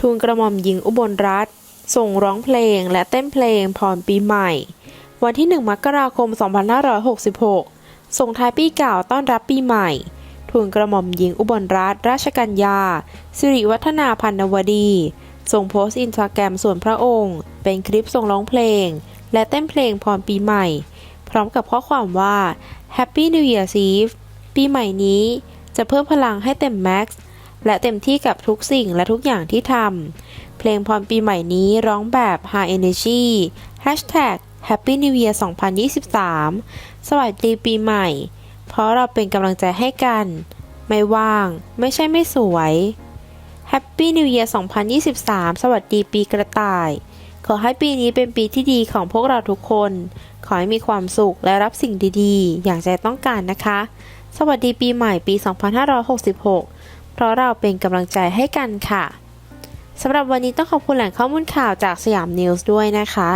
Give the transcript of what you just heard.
ทูลกระหม่อมหญิงอุบลรัตน์ส่งร้องเพลงและเต้นเพลงพรปีใหม่ วันที่ 1 มกราคม 2566 ส่งท้ายปีเก่าต้อนรับปีใหม่ ทูลกระหม่อมหญิงอุบลรัตน์ราชกัญญา สิริวัฒนาพันนวดีส่งโพสต์อินสตาแกรมส่วนพระองค์ เป็นคลิปส่งร้องเพลง และเต้นเพลงพรปีใหม่ พร้อมกับข้อความว่า Happy New Year's Eve ปีใหม่นี้จะเพิ่มพลังให้เต็มแม็กซ์ และเต็มที่กับทุกสิ่งและทุกอย่างที่ทำ เพลงพรปีใหม่นี้ร้องแบบ High Energy Hashtag Happy New Year 2023 สวัสดีปีใหม่ เพราะเราเป็นกำลังใจให้กัน ไม่ว่าง ไม่ใช่ไม่สวย Happy New Year 2023 สวัสดีปีกระต่าย ขอให้ปีนี้เป็นปีที่ดีของพวกเราทุกคน ขอให้มีความสุขและรับสิ่งดีๆ อย่างใจต้องการนะคะ สวัสดีปีใหม่ปี 2566 เพราะเราเป็นกำลังใจให้กันค่ะสำหรับวันนี้ต้องขอบคุณแหล่งข้อมูลข่าวจากสยามนิวส์ด้วยนะคะ